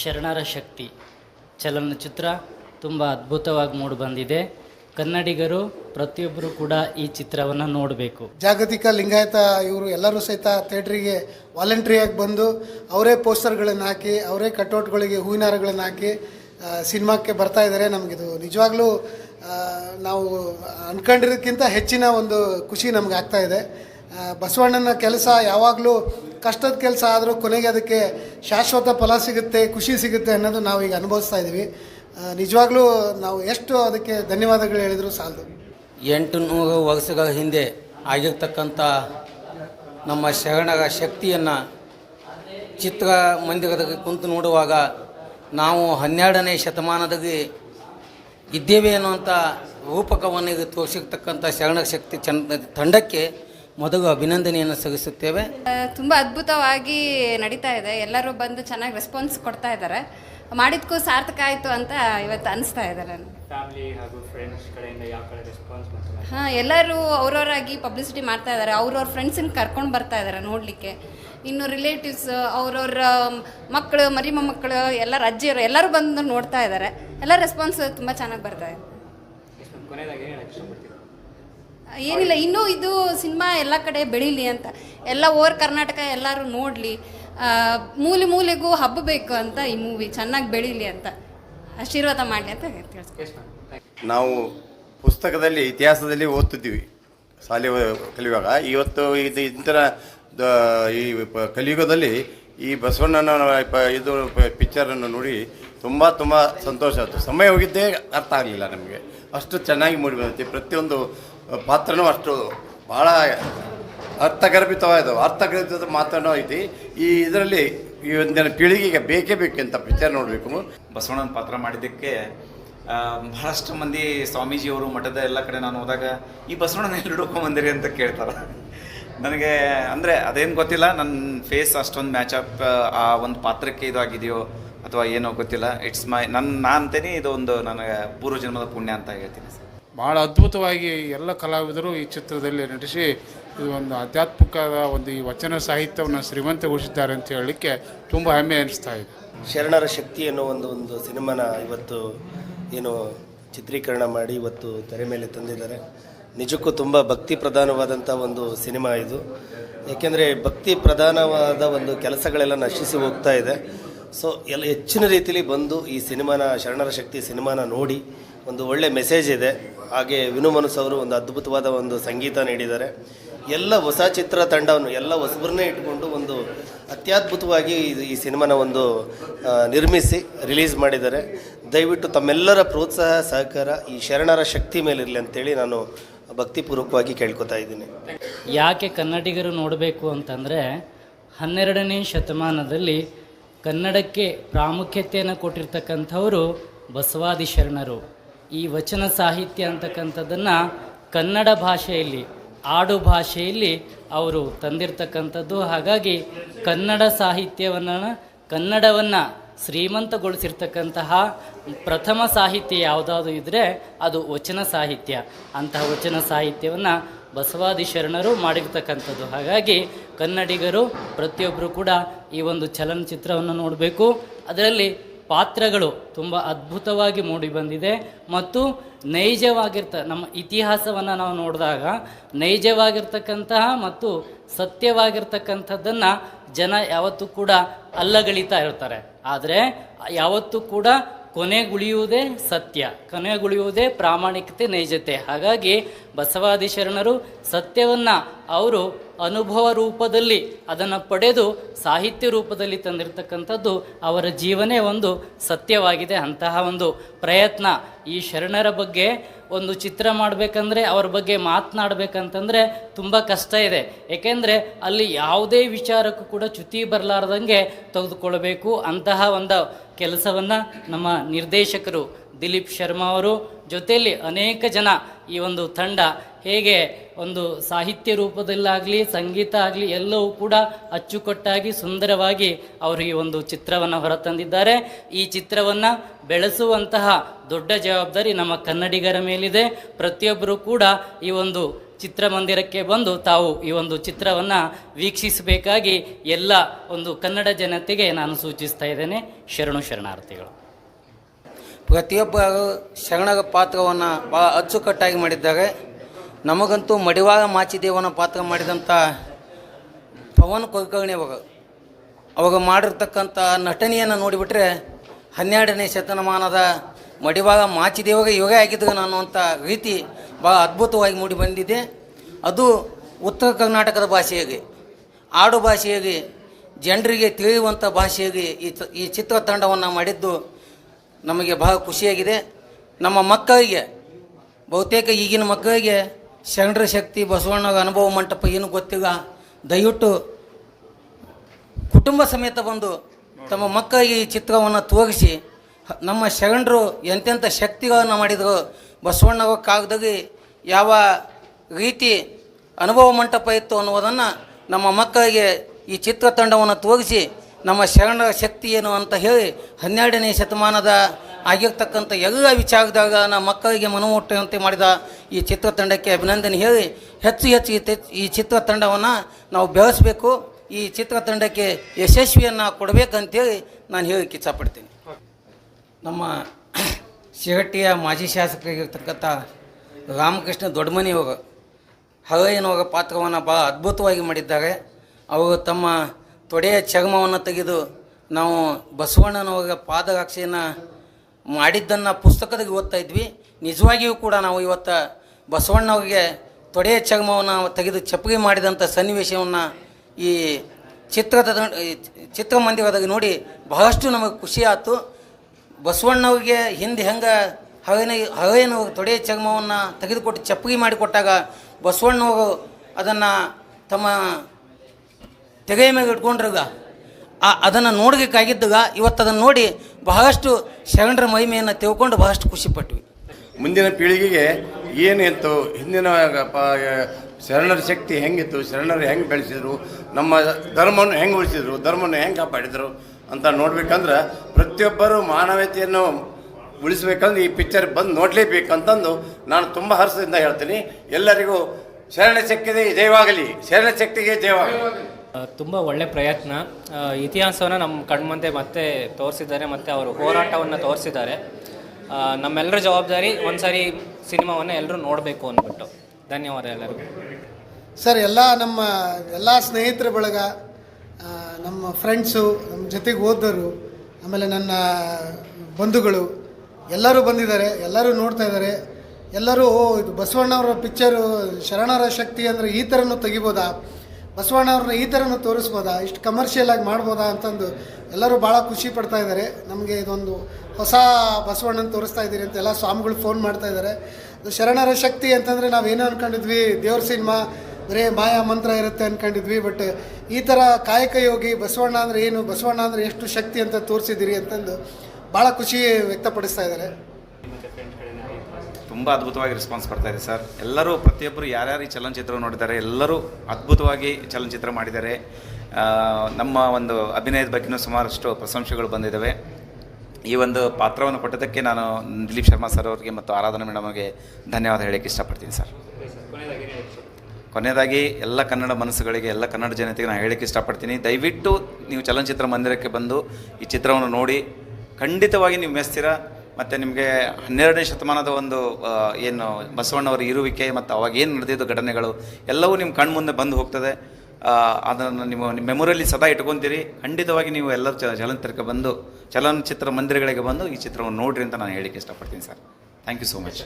ಶರಣರ ಶಕ್ತಿ. ಚಲನಚಿತ್ರ ತುಂಬ ಅದ್ಭುತವಾಗಿ ಮೂಡಿಬಂದಿದೆ. ಕನ್ನಡಿಗರು ಪ್ರತಿಯೊಬ್ಬರು ಕೂಡ ಈ ಚಿತ್ರವನ್ನು ನೋಡಬೇಕು. ಜಾಗತಿಕ ಲಿಂಗಾಯತ ಇವರು ಎಲ್ಲರೂ ಸಹಿತ ಥಿಯೇಟ್ರಿಗೆ ವಾಲಂಟ್ರಿಯಾಗಿ ಬಂದು ಅವರೇ ಪೋಸ್ಟರ್ಗಳನ್ನು ಹಾಕಿ, ಅವರೇ ಕಟೌಟ್ಗಳಿಗೆ ಹೂವಿನಾರಗಳನ್ನು ಹಾಕಿ ಸಿನಿಮಾಕ್ಕೆ ಬರ್ತಾ ಇದ್ದಾರೆ ನಮಗಿದು ನಿಜವಾಗ್ಲೂ ನಾವು ಅನ್ಕೊಂಡಿರೋದಕ್ಕಿಂತ ಹೆಚ್ಚಿನ ಒಂದು ಖುಷಿ ನಮ್ಗೆ ಆಗ್ತಾ ಇದೆ. ಬಸವಣ್ಣನ ಕೆಲಸ ಯಾವಾಗಲೂ ಕಷ್ಟದ ಕೆಲಸ ಆದರೂ ಕೊನೆಗೆ ಅದಕ್ಕೆ ಶಾಶ್ವತ ಫಲ ಸಿಗುತ್ತೆ, ಖುಷಿ ಸಿಗುತ್ತೆ ಅನ್ನೋದು ನಾವು ಈಗ ಅನುಭವಿಸ್ತಾ ಇದ್ದೀವಿ. ನಿಜವಾಗ್ಲೂ ನಾವು ಎಷ್ಟು ಅದಕ್ಕೆ ಧನ್ಯವಾದಗಳು ಹೇಳಿದರೂ ಸಾಲದು. ಎಂಟು ನೂರು ವರ್ಷಗಳ ಹಿಂದೆ ಆಗಿರ್ತಕ್ಕಂಥ ನಮ್ಮ ಶರಣರ ಶಕ್ತಿಯನ್ನು ಚಿತ್ರ ಮಂದಿರದಲ್ಲಿ ಕುಂತು ನೋಡುವಾಗ ನಾವು ಹನ್ನೆರಡನೇ ಶತಮಾನದಲ್ಲಿ ಇದ್ದೇವೆ ಅನ್ನುವಂಥ ರೂಪಕವನ್ನು ಇದು ತೋರಿಸಿರ್ತಕ್ಕಂಥ ಶರಣ ಶಕ್ತಿ ಚಂದ ತಂಡಕ್ಕೆ ಮೊದಲು ಅಭಿನಂದನೆಯನ್ನು ಸಲ್ಲಿಸುತ್ತೇವೆ. ತುಂಬ ಅದ್ಭುತವಾಗಿ ನಡೀತಾ ಇದೆ. ಎಲ್ಲರೂ ಬಂದು ಚೆನ್ನಾಗಿ ರೆಸ್ಪಾನ್ಸ್ ಕೊಡ್ತಾ ಇದ್ದಾರೆ. ಮಾಡಿದ್ಕೂ ಸಾರ್ಥಕ ಆಯಿತು ಅಂತ ಇವತ್ತು ಅನಿಸ್ತಾ ಇದೆ ನಾನು ಫ್ಯಾಮಿಲಿ ಹಾಗೂ ಫ್ರೆಂಡ್ಸ್ ಕಡೆಯಿಂದ ಯಾವ ಕಡೆ ರೆಸ್ಪಾನ್ಸ್ ಮತ್ತು? ಹಾಂ ಎಲ್ಲರೂ ಅವ್ರವರಾಗಿ ಪಬ್ಲಿಸಿಟಿ ಮಾಡ್ತಾ ಇದ್ದಾರೆ. ಅವ್ರವ್ರ ಫ್ರೆಂಡ್ಸನ್ನ ಕರ್ಕೊಂಡು ಬರ್ತಾ ಇದ್ದಾರೆ ನೋಡಲಿಕ್ಕೆ. ಇನ್ನು ರಿಲೇಟಿವ್ಸ್ ಅವ್ರವ್ರ ಮಕ್ಕಳು ಮರಿ ಮೊಮ್ಮಕ್ಕಳು ಎಲ್ಲರ ಅಜ್ಜಿಯರು ಎಲ್ಲರೂ ಬಂದು ನೋಡ್ತಾ ಇದ್ದಾರೆ. ಎಲ್ಲ ರೆಸ್ಪಾನ್ಸ್ ತುಂಬ ಚೆನ್ನಾಗಿ ಬರ್ತಾ ಇದೆ ಕೊನೆಯದಾಗಿ ಏನು ಹೇಳಕ್ಕೆ ಇಷ್ಟಪಡ್ತೀರಾ ಏನಿಲ್ಲ, ಇನ್ನೂ ಇದು ಸಿನಿಮಾ ಎಲ್ಲ ಕಡೆ ಬೆಳೀಲಿ ಅಂತ. ಎಲ್ಲ ಓವರ್ ಕರ್ನಾಟಕ ಎಲ್ಲರೂ ನೋಡಲಿ. ಮೂಲೆ ಮೂಲೆಗೂ ಹಬ್ಬಬೇಕು ಅಂತ ಈ ಮೂವಿ ಚೆನ್ನಾಗಿ ಬೆಳೀಲಿ ಅಂತ. ಆಶೀರ್ವಾದ ಮಾಡಲಿ ಅಂತ ನಾವು ಪುಸ್ತಕದಲ್ಲಿ, ಇತಿಹಾಸದಲ್ಲಿ ಓದ್ತಿದ್ದೀವಿ. ಶಾಲೆ ಕಲಿಯುವಾಗ. ಇವತ್ತು ಇದು ಇಂಥರ ಈ ಕಲಿಯುಗದಲ್ಲಿ ಈ ಬಸವಣ್ಣನ ಇದು ಪಿಕ್ಚರನ್ನು ನೋಡಿ ತುಂಬ ತುಂಬ ಸಂತೋಷ ಆಯಿತು. ಸಮಯ ಹೋಗಿದ್ದೇ ಅರ್ಥ ಆಗಲಿಲ್ಲ ನಮಗೆ. ಅಷ್ಟು ಚೆನ್ನಾಗಿ ಮೂಡಿ ಬಂದೈತಿ ಪ್ರತಿಯೊಂದು ಪಾತ್ರನೂ ಅಷ್ಟು ಭಾಳ ಅರ್ಥಗರ್ಭಿತವಾದ ಅರ್ಥಗರ್ಭಿತದ ಮಾತನ್ನು ಐತಿ. ಈ ಇದರಲ್ಲಿ ಈ ಒಂದಿನ ಪೀಳಿಗೆಗೆ ಬೇಕೇ ಬೇಕಂತ ಪಿಕ್ಚರ್ ನೋಡಬೇಕು. ಬಸವಣ್ಣನ ಪಾತ್ರ ಮಾಡಿದ್ದಕ್ಕೆ ಬಹಳಷ್ಟು ಮಂದಿ ಸ್ವಾಮೀಜಿಯವರು ಮಠದ ಎಲ್ಲ ಕಡೆ ನಾನು ಹೋದಾಗ, ಈ ಬಸವಣ್ಣನ ಎಲ್ಲಿ ಹಿಡ್ಕೊಂಬಂದಿರಿ ಅಂತ ಕೇಳ್ತಾರೆ. ನನಗೆ, ಅಂದರೆ ಅದೇನು ಗೊತ್ತಿಲ್ಲ ನನ್ನ ಫೇಸ್ ಅಷ್ಟೊಂದು ಮ್ಯಾಚ್ ಅಪ್ ಆ ಒಂದು ಪಾತ್ರಕ್ಕೆ ಇದಾಗಿದೆಯೋ ಅಥವಾ ಏನೋ ಗೊತ್ತಿಲ್ಲ. ಇಟ್ಸ್ ಮೈ ನನ್ನ ನಾನು ಅಂತೇನೆ ಇದು ಒಂದು ನನಗೆ ಪೂರ್ವಜನ್ಮದ ಪುಣ್ಯ ಅಂತ ಹೇಳ್ತೀನಿ ಸರ್. ಭಾಳ ಅದ್ಭುತವಾಗಿ ಎಲ್ಲ ಕಲಾವಿದರು ಈ ಚಿತ್ರದಲ್ಲಿ ನಟಿಸಿ ಇದು ಒಂದು ಆಧ್ಯಾತ್ಮಿಕ ಒಂದು ಈ ವಚನ ಸಾಹಿತ್ಯವನ್ನು ಶ್ರೀಮಂತಗೊಳಿಸಿದ್ದಾರೆ ಅಂತ ಹೇಳಲಿಕ್ಕೆ ತುಂಬ ಹೆಮ್ಮೆ ಅನಿಸ್ತಾ ಇದೆ. ಶರಣರ ಶಕ್ತಿ ಅನ್ನೋ ಒಂದು ಒಂದು ಸಿನಿಮಾನ ಇವತ್ತು ಏನು ಚಿತ್ರೀಕರಣ ಮಾಡಿ ಇವತ್ತು ತೆರೆ ಮೇಲೆ ತಂದಿದ್ದಾರೆ. ನಿಜಕ್ಕೂ ತುಂಬ ಭಕ್ತಿ ಪ್ರಧಾನವಾದಂಥ ಒಂದು ಸಿನಿಮಾ ಇದು. ಏಕೆಂದರೆ ಭಕ್ತಿ ಪ್ರಧಾನವಾದ ಒಂದು ಕೆಲಸಗಳೆಲ್ಲ ನಶಿಸಿ ಹೋಗ್ತಾ ಇದೆ. ಸೊ ಎಲ್ಲ ಹೆಚ್ಚಿನ ರೀತಿಯಲ್ಲಿ ಬಂದು ಈ ಸಿನಿಮಾನ, ಶರಣರ ಶಕ್ತಿ ಸಿನಿಮಾನ ನೋಡಿ ಒಂದು ಒಳ್ಳೆ ಮೆಸೇಜ್ ಇದೆ. ಹಾಗೆ ವಿನು ಮನಸ್ ಅವರು ಒಂದು ಅದ್ಭುತವಾದ ಒಂದು ಸಂಗೀತ ನೀಡಿದ್ದಾರೆ. ಎಲ್ಲ ಹೊಸ ಚಿತ್ರ ತಂಡವನ್ನು, ಎಲ್ಲ ಹೊಸಬ್ರನ್ನೇ ಇಟ್ಕೊಂಡು ಒಂದು ಅತ್ಯದ್ಭುತವಾಗಿ ಈ ಸಿನಿಮಾನ ಒಂದು ನಿರ್ಮಿಸಿ, ರಿಲೀಸ್ ಮಾಡಿದ್ದಾರೆ. ದಯವಿಟ್ಟು ತಮ್ಮೆಲ್ಲರ ಪ್ರೋತ್ಸಾಹ, ಸಹಕಾರ, ಈ ಶರಣರ ಶಕ್ತಿ ಮೇಲಿರಲಿ ಅಂತೇಳಿ ನಾನು ಭಕ್ತಿಪೂರ್ವಕವಾಗಿ ಕೇಳ್ಕೊತಾ ಇದ್ದೀನಿ. ಯಾಕೆ ಕನ್ನಡಿಗರು ನೋಡಬೇಕು ಅಂತಂದರೆ, ಹನ್ನೆರಡನೇ ಶತಮಾನದಲ್ಲಿ ಕನ್ನಡಕ್ಕೆ ಪ್ರಾಮುಖ್ಯತೆಯನ್ನು ಕೊಟ್ಟಿರ್ತಕ್ಕಂಥವರು ಬಸವಾದಿ ಶರಣರು. ಈ ವಚನ ಸಾಹಿತ್ಯ ಅಂತಕ್ಕಂಥದ್ದನ್ನು ಕನ್ನಡ ಭಾಷೆಯಲ್ಲಿ, ಆಡು ಭಾಷೆಯಲ್ಲಿ ಅವರು ತಂದಿರತಕ್ಕಂಥದ್ದು. ಹಾಗಾಗಿ ಕನ್ನಡ ಸಾಹಿತ್ಯವನ್ನು, ಕನ್ನಡವನ್ನು ಶ್ರೀಮಂತಗೊಳಿಸಿರ್ತಕ್ಕಂತಹ ಪ್ರಥಮ ಸಾಹಿತ್ಯ ಯಾವುದಾದ್ರು ಇದ್ದರೆ ಅದು ವಚನ ಸಾಹಿತ್ಯ. ಅಂತಹ ವಚನ ಸಾಹಿತ್ಯವನ್ನು ಬಸವಾದಿ ಶರಣರು ಮಾಡಿರ್ತಕ್ಕಂಥದ್ದು. ಹಾಗಾಗಿ ಕನ್ನಡಿಗರು ಪ್ರತಿಯೊಬ್ಬರು ಕೂಡ ಈ ಒಂದು ಚಲನಚಿತ್ರವನ್ನು ನೋಡಬೇಕು. ಅದರಲ್ಲಿ ಪಾತ್ರಗಳು ತುಂಬ ಅದ್ಭುತವಾಗಿ ಮೂಡಿಬಂದಿದೆ ಮತ್ತು ನೈಜವಾಗಿರ್ತ, ನಮ್ಮ ಇತಿಹಾಸವನ್ನು ನಾವು ನೋಡಿದಾಗ ನೈಜವಾಗಿರ್ತಕ್ಕಂತಹ ಮತ್ತು ಸತ್ಯವಾಗಿರ್ತಕ್ಕಂಥದ್ದನ್ನು ಜನ ಯಾವತ್ತೂ ಕೂಡ ಅಲ್ಲಗಳಿತಾ ಇರ್ತಾರೆ. ಆದರೆ ಯಾವತ್ತೂ ಕೂಡ ಕೊನೆಗುಳಿಯುವುದೇ ಸತ್ಯ, ಕೊನೆಗುಳಿಯುವುದೇ ಪ್ರಾಮಾಣಿಕತೆ, ನೈಜತೆ. ಹಾಗಾಗಿ ಬಸವಾದಿ ಶರಣರು ಸತ್ಯವನ್ನು ಅವರು ಅನುಭವ ರೂಪದಲ್ಲಿ ಅದನ್ನು ಪಡೆದು ಸಾಹಿತ್ಯ ರೂಪದಲ್ಲಿ ತಂದಿರತಕ್ಕಂಥದ್ದು ಅವರ ಜೀವನೇ ಒಂದು ಸತ್ಯವಾಗಿದೆ ಅಂತಹ ಒಂದು ಪ್ರಯತ್ನ. ಈ ಶರಣರ ಬಗ್ಗೆ ಒಂದು ಚಿತ್ರ ಮಾಡಬೇಕಂದ್ರೆ, ಅವ್ರ ಬಗ್ಗೆ ಮಾತನಾಡಬೇಕಂತಂದರೆ ತುಂಬ ಕಷ್ಟ ಇದೆ. ಏಕೆಂದರೆ ಅಲ್ಲಿ ಯಾವುದೇ ವಿಚಾರಕ್ಕೂ ಕೂಡ ಚ್ಯುತಿ ಬರಲಾರ್ದಂಗೆ ತೆಗೆದುಕೊಳ್ಬೇಕು ಅಂತಹ ಒಂದು ಕೆಲಸವನ್ನು ನಮ್ಮ ನಿರ್ದೇಶಕರು ದಿಲೀಪ್ ಶರ್ಮಾ ಅವರು ಜೊತೆಯಲ್ಲಿ ಅನೇಕ ಜನ ಈ ಒಂದು ತಂಡ ಹೇಗೆ ಒಂದು ಸಾಹಿತ್ಯ ರೂಪದಲ್ಲಾಗಲಿ, ಸಂಗೀತ ಆಗಲಿ ಎಲ್ಲವೂ ಕೂಡ ಅಚ್ಚುಕಟ್ಟಾಗಿ, ಸುಂದರವಾಗಿ ಅವರು ಈ ಒಂದು ಚಿತ್ರವನ್ನು ಹೊರತಂದಿದ್ದಾರೆ. ಈ ಚಿತ್ರವನ್ನು ಬೆಳೆಸುವಂತಹ ದೊಡ್ಡ ಜವಾಬ್ದಾರಿ ನಮ್ಮ ಕನ್ನಡಿಗರ ಮೇಲಿದೆ. ಪ್ರತಿಯೊಬ್ಬರು ಕೂಡ ಈ ಒಂದು ಚಿತ್ರಮಂದಿರಕ್ಕೆ ಬಂದು ತಾವು ಈ ಒಂದು ಚಿತ್ರವನ್ನು ವೀಕ್ಷಿಸಬೇಕಾಗಿ ಎಲ್ಲ ಒಂದು ಕನ್ನಡ ಜನತೆಗೆ ನಾನು ಸೂಚಿಸ್ತಾ ಇದ್ದೇನೆ. ಶರಣು ಶರಣಾರ್ಥಿಗಳು. ಪ್ರತಿಯೊಬ್ಬ ಶರಣರ ಪಾತ್ರವನ್ನು ಭಾಳ ಅಚ್ಚುಕಟ್ಟಾಗಿ ಮಾಡಿದ್ದಾರೆ. ನಮಗಂತೂ ಮಡಿವಾಳ ಮಾಚಿದೇವನ ಪಾತ್ರ ಮಾಡಿದಂಥ ಪವನ್ ಕುಲಕರ್ಣಿ ಅವರು ಅವಾಗ ಮಾಡಿರ್ತಕ್ಕಂಥ ನಟನೆಯನ್ನು ನೋಡಿಬಿಟ್ರೆ ಹನ್ನೆರಡನೇ ಶತಮಾನದ ಮಡಿವಾಳ ಮಾಚಿದೇವಾಗ ಇವಾಗೇ ಆಗಿದ್ದು ನಾನು ರೀತಿ ಭಾಳ ಅದ್ಭುತವಾಗಿ ಮೂಡಿ ಬಂದಿದೆ. ಅದು ಉತ್ತರ ಕರ್ನಾಟಕದ ಭಾಷೆಯಾಗಿ, ಆಡು ಭಾಷೆಯಾಗಿ, ಜನರಿಗೆ ತಿಳಿಯುವಂಥ ಭಾಷೆಯಾಗಿ ಈ ಈ ಚಿತ್ರತಂಡವನ್ನು ಮಾಡಿದ್ದು ನಮಗೆ ಬಹಳ ಖುಷಿಯಾಗಿದೆ. ನಮ್ಮ ಮಕ್ಕಳಿಗೆ, ಬಹುತೇಕ ಈಗಿನ ಮಕ್ಕಳಿಗೆ ಶರಣರ ಶಕ್ತಿ, ಬಸವಣ್ಣನ ಅನುಭವ ಮಂಟಪ ಏನು ಗೊತ್ತಿಲ್ಲ. ದಯವಿಟ್ಟು ಕುಟುಂಬ ಸಮೇತ ಬಂದು ತಮ್ಮ ಮಕ್ಕಳಿಗೆ ಈ ಚಿತ್ರವನ್ನು ತೋರಿಸಿ, ನಮ್ಮ ಶರಣರು ಎಂತೆಂಥ ಶಕ್ತಿಗಳನ್ನು ಮಾಡಿದರು. ಬಸವಣ್ಣವ ಕಾಗದಲ್ಲಿ ಯಾವ ರೀತಿ ಅನುಭವ ಮಂಟಪ ಇತ್ತು ಅನ್ನುವುದನ್ನು ನಮ್ಮ ಮಕ್ಕಳಿಗೆ ಈ ಚಿತ್ರತಂಡವನ್ನು ತೋರಿಸಿ ನಮ್ಮ ಶರಣರ ಶಕ್ತಿ ಏನು ಅಂತ ಹೇಳಿ ಹನ್ನೆರಡನೇ ಶತಮಾನದ ಆಗಿರ್ತಕ್ಕಂಥ ಎಲ್ಲ ವಿಚಾರದಾಗ ನಮ್ಮ ಮಕ್ಕಳಿಗೆ ಮನಮುಟ್ಟುವಂತೆ ಮಾಡಿದ ಈ ಚಿತ್ರತಂಡಕ್ಕೆ ಅಭಿನಂದನೆ ಹೇಳಿ ಹೆಚ್ಚು ಹೆಚ್ಚು ಈ ಚಿತ್ರತಂಡವನ್ನು ನಾವು ಬೆಳೆಸಬೇಕು. ಈ ಚಿತ್ರತಂಡಕ್ಕೆ ಯಶಸ್ವಿಯನ್ನು ಕೊಡಬೇಕಂತೇಳಿ ನಾನು ಹೇಳಿ ಇಚ್ಛಪಡ್ತೀನಿ. ನಮ್ಮ ಶಿರಟ್ಟಿಯ ಮಾಜಿ ಶಾಸಕರಾಗಿರ್ತಕ್ಕಂಥ ರಾಮಕೃಷ್ಣ ದೊಡ್ಡಮನಿಯವರು ಹಳೆಯನವರ ಪಾತ್ರವನ್ನು ಭಾಳ ಅದ್ಭುತವಾಗಿ ಮಾಡಿದ್ದಾರೆ. ಅವರು ತಮ್ಮ ತೊಡೆಯ ಚರ್ಮವನ್ನು ತೆಗೆದು ನಾವು ಬಸವಣ್ಣನವರ ಪಾದರಕ್ಷೆಯನ್ನು ಮಾಡಿದ್ದನ್ನು ಪುಸ್ತಕದಾಗ ಓದ್ತಾ ಇದ್ವಿ. ನಿಜವಾಗಿಯೂ ಕೂಡ ನಾವು ಇವತ್ತು ಬಸವಣ್ಣವ್ರಿಗೆ ತೊಡೆಯ ಚರ್ಮವನ್ನು ತೆಗೆದು ಚಪ್ಪಲಿ ಮಾಡಿದಂಥ ಸನ್ನಿವೇಶವನ್ನು ಈ ಚಿತ್ರದ ಚಿತ್ರಮಂದಿರದಾಗ ನೋಡಿ ಬಹಳಷ್ಟು ನಮಗೆ ಖುಷಿ ಆಯ್ತು. ಬಸವಣ್ಣವ್ರಿಗೆ ಹಿಂದೆ ಹೆಂಗೆ ಹಳೆನ ಹಳೆಯನು ತೊಡೆಯ ಚಗಮವನ್ನು ತೆಗೆದುಕೊಟ್ಟು ಚಪ್ಪಲಿ ಮಾಡಿಕೊಟ್ಟಾಗ ಬಸವಣ್ಣವರು ಅದನ್ನು ತಮ್ಮ ತೆಗೆಯ ಮೇಲೆ ಇಟ್ಕೊಂಡ್ರಗ, ಆ ಅದನ್ನು ನೋಡಬೇಕಾಗಿದ್ದಾಗ ಇವತ್ತು ಅದನ್ನು ನೋಡಿ ಬಹಳಷ್ಟು ಶರಣರ ಮಹಿಮೆಯನ್ನು ತಿಳ್ಕೊಂಡು ಬಹಳಷ್ಟು ಖುಷಿಪಟ್ವಿ ಮುಂದಿನ ಪೀಳಿಗೆಗೆ ಏನಿತ್ತು ಹಿಂದಿನ ಶರಣರ ಶಕ್ತಿ ಹೆಂಗಿತ್ತು? ಶರಣರು ಹೆಂಗೆ ಬೆಳೆಸಿದ್ರು? ನಮ್ಮ ಧರ್ಮವನ್ನು ಹೆಂಗೆ ಉಳಿಸಿದ್ರು? ಧರ್ಮವನ್ನು ಹೆಂಗೆ ಕಾಪಾಡಿದ್ರು ಅಂತ ನೋಡ್ಬೇಕಂದ್ರೆ ಪ್ರತಿಯೊಬ್ಬರು ಮಾನವೀಯತೆಯನ್ನು ಉಳಿಸ್ಬೇಕಂದ್ರೆ ಈ ಪಿಕ್ಚರ್ ಬಂದು ನೋಡಲೇಬೇಕಂತಂದು ನಾನು ತುಂಬ ಹರ್ಷದಿಂದ ಹೇಳ್ತೀನಿ. ಎಲ್ಲರಿಗೂ ಶರಣ ಶಕ್ತಿಗೆ ಜಯವಾಗಲಿ. ಶರಣ ಶಕ್ತಿಗೆ ಜಯವಾಗಲಿ. ತುಂಬ ಒಳ್ಳೆ ಪ್ರಯತ್ನ. ಇತಿಹಾಸವನ್ನು ನಮ್ಮ ಕಣ್ಮುಂದೆ ಮತ್ತೆ ತೋರಿಸಿದ್ದಾರೆ ಮತ್ತು ಅವರು ಹೋರಾಟವನ್ನು ತೋರಿಸಿದ್ದಾರೆ. ನಮ್ಮೆಲ್ಲರ ಜವಾಬ್ದಾರಿ ಒಂದ್ಸರಿ ಸಿನಿಮಾವನ್ನು ಎಲ್ಲರೂ ನೋಡಬೇಕು ಅಂದ್ಬಿಟ್ಟು. ಧನ್ಯವಾದ ಎಲ್ಲರಿಗೂ. ಸರ್, ಎಲ್ಲ ನಮ್ಮ ಎಲ್ಲ ಸ್ನೇಹಿತರ ಬಳಗ ನಮ್ಮ ಫ್ರೆಂಡ್ಸು ನಮ್ಮ ಜೊತೆಗೆ ಓದೋರು ಆಮೇಲೆ ನನ್ನ ಬಂಧುಗಳು, ಎಲ್ಲರೂ ಬಂದಿದ್ದಾರೆ, ಎಲ್ಲರೂ ನೋಡ್ತಾ ಇದ್ದಾರೆ. ಎಲ್ಲರೂ ಇದು ಬಸವಣ್ಣವರ ಪಿಕ್ಚರು ಶರಣರ ಶಕ್ತಿ ಅಂದರೆ ಈ ಥರನೂ ತೆಗಿಬೋದಾ? ಬಸವಣ್ಣವ್ರನ್ನ ಈ ಥರನೂ ತೋರಿಸ್ಬೋದಾ? ಇಷ್ಟು ಕಮರ್ಷಿಯಲ್ ಆಗಿ ಮಾಡ್ಬೋದಾ ಅಂತಂದು ಎಲ್ಲರೂ ಭಾಳ ಖುಷಿ ಪಡ್ತಾ ಇದ್ದಾರೆ ನಮಗೆ ಇದೊಂದು ಹೊಸ ಬಸವಣ್ಣನ ತೋರಿಸ್ತಾ ಇದ್ದೀರಿ ಅಂತ ಎಲ್ಲ ಸ್ವಾಮಿಗಳು ಫೋನ್ ಮಾಡ್ತಾ ಇದ್ದಾರೆ ಅದು ಶರಣರ ಶಕ್ತಿ ಅಂತಂದರೆ ನಾವೇನು ಅಂದ್ಕೊಂಡಿದ್ವಿ ದೇವ್ರ ಸಿನಿಮಾ ಬರೀ ಮಾಯಾ ಮಂತ್ರ ಇರುತ್ತೆ ಅಂದ್ಕೊಂಡಿದ್ವಿ ಬಟ್ ಈ ಥರ ಕಾಯಕ ಯೋಗಿ ಬಸವಣ್ಣ ಅಂದರೆ ಏನು? ಬಸವಣ್ಣ ಅಂದರೆ ಎಷ್ಟು ಶಕ್ತಿ ಅಂತ ತೋರಿಸಿದ್ದೀರಿ ಅಂತಂದು ಭಾಳ ಖುಷಿ ವ್ಯಕ್ತಪಡಿಸ್ತಾ ಇದ್ದಾರೆ ತುಂಬ ಅದ್ಭುತವಾಗಿ ರೆಸ್ಪಾನ್ಸ್ ಬರ್ತಾ ಇದೆ ಸರ್. ಎಲ್ಲರೂ, ಪ್ರತಿಯೊಬ್ಬರು ಯಾರ್ಯಾರು ಈ ಚಲನಚಿತ್ರ ನೋಡಿದ್ದಾರೆ, ಎಲ್ಲರೂ ಅದ್ಭುತವಾಗಿ ಚಲನಚಿತ್ರ ಮಾಡಿದ್ದಾರೆ. ನಮ್ಮ ಒಂದು ಅಭಿನಯದ ಬಗ್ಗೆನೂ ಸುಮಾರಷ್ಟು ಪ್ರಶಂಸೆಗಳು ಬಂದಿದ್ದಾವೆ. ಈ ಒಂದು ಪಾತ್ರವನ್ನು ಕೊಟ್ಟದಕ್ಕೆ ನಾನು ದಿಲೀಪ್ ಶರ್ಮಾ ಸರ್ ಅವರಿಗೆ ಮತ್ತು ಆರಾಧನಾ ಮೇಡಮ್ ಅವರಿಗೆ ಧನ್ಯವಾದ ಹೇಳಕ್ಕೆ ಇಷ್ಟಪಡ್ತೀನಿ ಸರ್. ಕೊನೆಯದಾಗಿ ಎಲ್ಲ ಕನ್ನಡ ಮನಸ್ಸುಗಳಿಗೆ, ಎಲ್ಲ ಕನ್ನಡ ಜನತೆಗೆ ನಾನು ಹೇಳಕ್ಕೆ ಇಷ್ಟಪಡ್ತೀನಿ. ದಯವಿಟ್ಟು ನೀವು ಚಲನಚಿತ್ರ ಮಂದಿರಕ್ಕೆ ಬಂದು ಈ ಚಿತ್ರವನ್ನು ನೋಡಿ, ಖಂಡಿತವಾಗಿ ನೀವು ಮೆಸ್ತೀರ ಮತ್ತು ನಿಮಗೆ ಹನ್ನೆರಡನೇ ಶತಮಾನದ ಒಂದು ಏನು ಬಸವಣ್ಣವರ ಇರುವಿಕೆ ಮತ್ತು ಅವಾಗ ಏನು ನಡೆದಿದ್ದು ಘಟನೆಗಳು, ಎಲ್ಲವೂ ನಿಮ್ಮ ಕಣ್ಮುಂದೆ ಬಂದು ಹೋಗ್ತದೆ. ಅದನ್ನು ನಿಮ್ಮ ನಿಮ್ಮ ಮೆಮೊರಿಯಲ್ಲಿ ಸದಾ ಇಟ್ಕೊತೀರಿ. ಖಂಡಿತವಾಗಿ ನೀವು ಎಲ್ಲರೂ ಚ, ಚಲನಚಿತ್ರಕ್ಕೆ ಬಂದು, ಚಲನಚಿತ್ರ ಮಂದಿರಗಳಿಗೆ ಬಂದು ಈ ಚಿತ್ರವನ್ನು ನೋಡ್ರಿ ಅಂತ ನಾನು ಹೇಳಿಕ್ಕೆ ಇಷ್ಟಪಡ್ತೀನಿ sir. Thank you so much